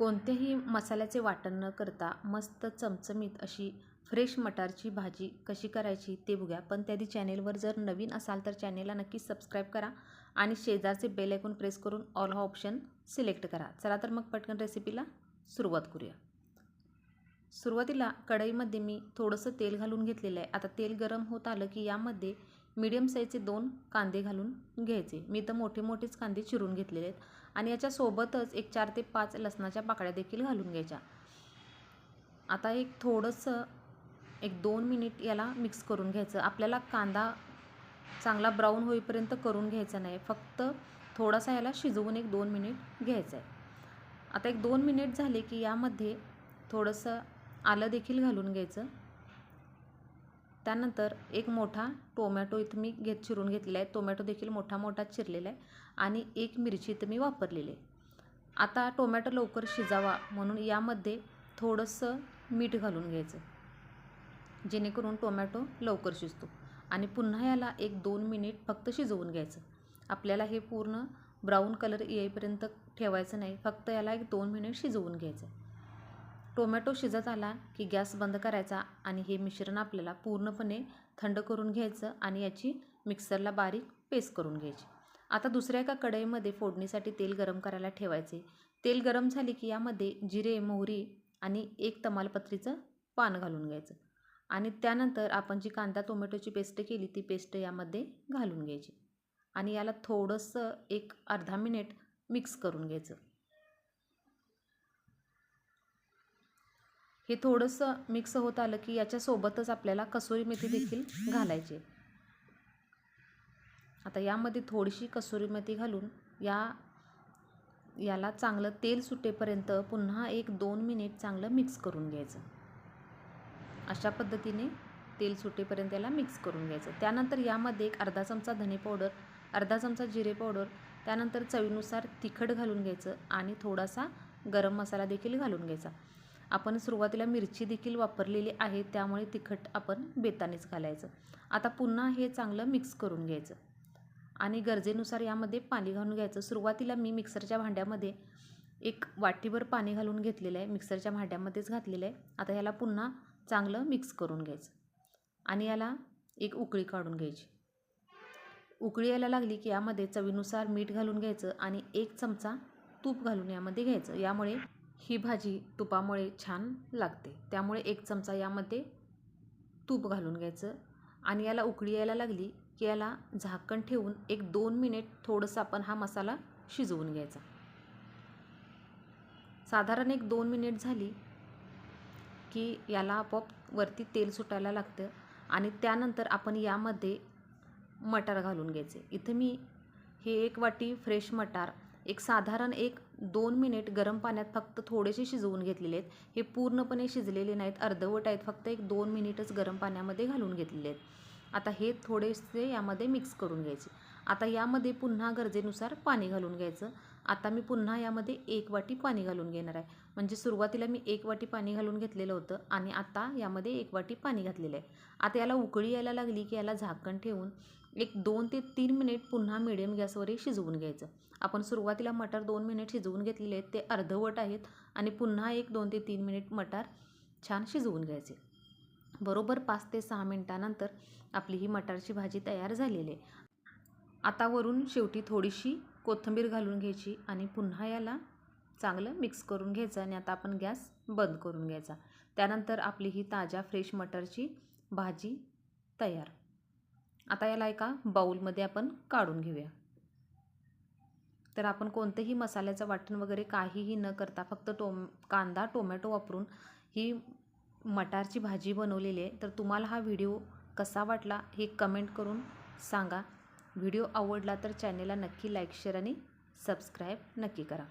कोणत्याही मसाल्याचे वाटण न करता मस्त चमचमीत अशी फ्रेश मटारची भाजी कशी करायची ते बघूया. पण त्याआधी चॅनेलवर जर नवीन असाल तर चॅनेलला नक्की सबस्क्राईब करा आणि शेजारचे बेल ऐकून प्रेस करून ऑल हा ऑप्शन सिलेक्ट करा. चला तर मग पटकन रेसिपीला सुरुवात करूया. सुरुवातीला कढईमध्ये मी थोडंसं तेल घालून घेतलेलं आहे. आता तेल गरम होत आलं की यामध्ये मीडियम साईजचे दोन कांदे घालून घ्यायचे. मी तर मोठे मोठेच कांदे चिरून घेतलेले आहेत. आणि याच्यासोबतच एक चार ते पाच लसणाच्या पाकळ्या देखील घालून घ्यायच्या. आता एक थोडंसं एक दोन मिनिट याला मिक्स करून घ्यायचं. आपल्याला कांदा चांगला ब्राऊन होईपर्यंत करून घ्यायचा नाही. फक्त थोडासा याला शिजवून एक दोन मिनिट घ्यायचं आहे. आता एक दोन मिनिट झाले की यामध्ये थोडंसं आलं देखील घालून घ्यायचं. त्यानंतर एक मोठा टोमॅटो इथं मी घेत चिरून घेतलेला आहे. टोमॅटो देखील मोठा मोठा चिरलेला आहे आणि एक मिरची इथं मी वापरलेली आहे. आता टोमॅटो लवकर शिजावा म्हणून यामध्ये थोडंसं मीठ घालून घ्यायचं जेणेकरून टोमॅटो लवकर शिजतो आणि पुन्हा याला एक दोन मिनिट फक्त शिजवून घ्यायचं आपल्याला हे पूर्ण ब्राऊन कलर येईपर्यंत ठेवायचं नाही. फक्त याला एक दोन मिनिट शिजवून घ्यायचं टोमॅटो शिजत आला की गॅस बंद करायचा आणि हे मिश्रण आपल्याला पूर्णपणे थंड करून घ्यायचं आणि याची मिक्सरला बारीक पेस्ट करून घ्यायची. आता दुसऱ्या एका कढईमध्ये फोडणीसाठी तेल गरम करायला ठेवायचे. तेल गरम झाले की यामध्ये जिरे मोहरी आणि एक तमालपत्रीचं पान घालून घ्यायचं. आणि त्यानंतर आपण जी कांदा टोमॅटोची पेस्ट केली ती पेस्ट यामध्ये घालून घ्यायची. आणि याला थोडंसं एक अर्धा मिनिट मिक्स करून घ्यायचं. हे थोडंसं मिक्स होत आलं की याच्यासोबतच आपल्याला कसुरी मेथी देखील घालायची. आता यामध्ये थोडीशी कसुरी मेथी घालून या याला चांगलं तेल सुटेपर्यंत पुन्हा एक दोन मिनिट चांगलं मिक्स करून घ्यायचं. अशा पद्धतीने तेल सुटेपर्यंत याला मिक्स करून घ्यायचं. त्यानंतर यामध्ये एक अर्धा चमचा धने पावडर अर्धा चमचा जिरे पावडर त्यानंतर चवीनुसार तिखट घालून घ्यायचं आणि थोडासा गरम मसाला देखील घालून घ्यायचा. आपण सुरुवातीला मिरची देखील वापरलेली आहे त्यामुळे तिखट आपण बेतानेच घालायचं. आता पुन्हा हे चांगलं मिक्स करून घ्यायचं. आणि गरजेनुसार यामध्ये पाणी घालून घ्यायचं. सुरुवातीला मी मिक्सरच्या भांड्यामध्ये एक वाटीभर पाणी घालून घेतलेलं आहे. मिक्सरच्या भांड्यामध्येच घातलेलं आहे. आता याला पुन्हा चांगलं मिक्स करून घ्यायचं. आणि याला एक उकळी काढून घ्यायची. उकळी यायला लागली की यामध्ये चवीनुसार मीठ घालून घ्यायचं आणि एक चमचा तूप घालून यामध्ये घ्यायचं. यामुळे ही भाजी तुपामुळे छान लागते. त्यामुळे एक चमचा यामध्ये तूप घालून घ्यायचं आणि याला उकळी यायला लागली की याला झाकण ठेवून एक दोन मिनिट थोडंसं आपण हा मसाला शिजवून घ्यायचा. साधारण एक दोन मिनिट झाली की याला आपोआप वरती तेल सुटायला लागतं आणि त्यानंतर आपण यामध्ये मटार घालून घ्यायचे. इथं मी हे एक वाटी फ्रेश मटार एक साधारण एक दोन मिनिट गरम पाण्यात फक्त थोडेसे शिजवून घेतलेले आहेत. हे पूर्णपणे शिजलेले नाहीत अर्धवट आहेत. फक्त एक दोन मिनिटच गरम पाण्यामध्ये घालून घेतलेले आहेत. आता हे थोडेसे यामध्ये मिक्स करून घ्यायचे. आता यामध्ये पुन्हा गरजेनुसार पाणी घालून घ्यायचं. आता मी पुन्हा यामध्ये एक वाटी पाणी घालून घेणार आहे. म्हणजे सुरुवातीला मी एक वाटी पाणी घालून घेतलेलं होतं आणि आता यामध्ये एक वाटी पाणी घातलेलं आहे. आता याला उकळी यायला लागली की याला झाकण ठेवून एक दोन ते तीन मिनिट पुन्हा मिडियम गॅसवरही शिजवून घ्यायचं. आपण सुरुवातीला मटार दोन मिनिट शिजवून घेतलेले आहेत ते अर्धवट आहेत आणि पुन्हा एक दोन ते तीन मिनिट मटार छान शिजवून घ्यायचे. बरोबर पाच ते सहा मिनटानंतर आपली ही मटारची भाजी तयार झालेली आहे. आता वरून शेवटी थोडीशी कोथिंबीर घालून घ्यायची आणि पुन्हा याला चांगलं मिक्स करून घ्यायचं आणि आता आपण गॅस बंद करून घ्यायचा. त्यानंतर आपली ही ताज्या फ्रेश मटरची भाजी तयार. आता याला एका बाऊलमध्ये आपण काढून घेऊया. तर आपण कोणतेही मसाल्याचं वाटण वगैरे काहीही न करता फक्त टोम कांदा टोमॅटो वापरून ही मटारची भाजी बनवलेली आहे. तर तुम्हाला हा व्हिडिओ कसा वाटला हे कमेंट करून सांगा. व्हिडिओ आवडला तर चॅनेलला नक्की लाईक शेअर आणि सबस्क्राईब नक्की करा.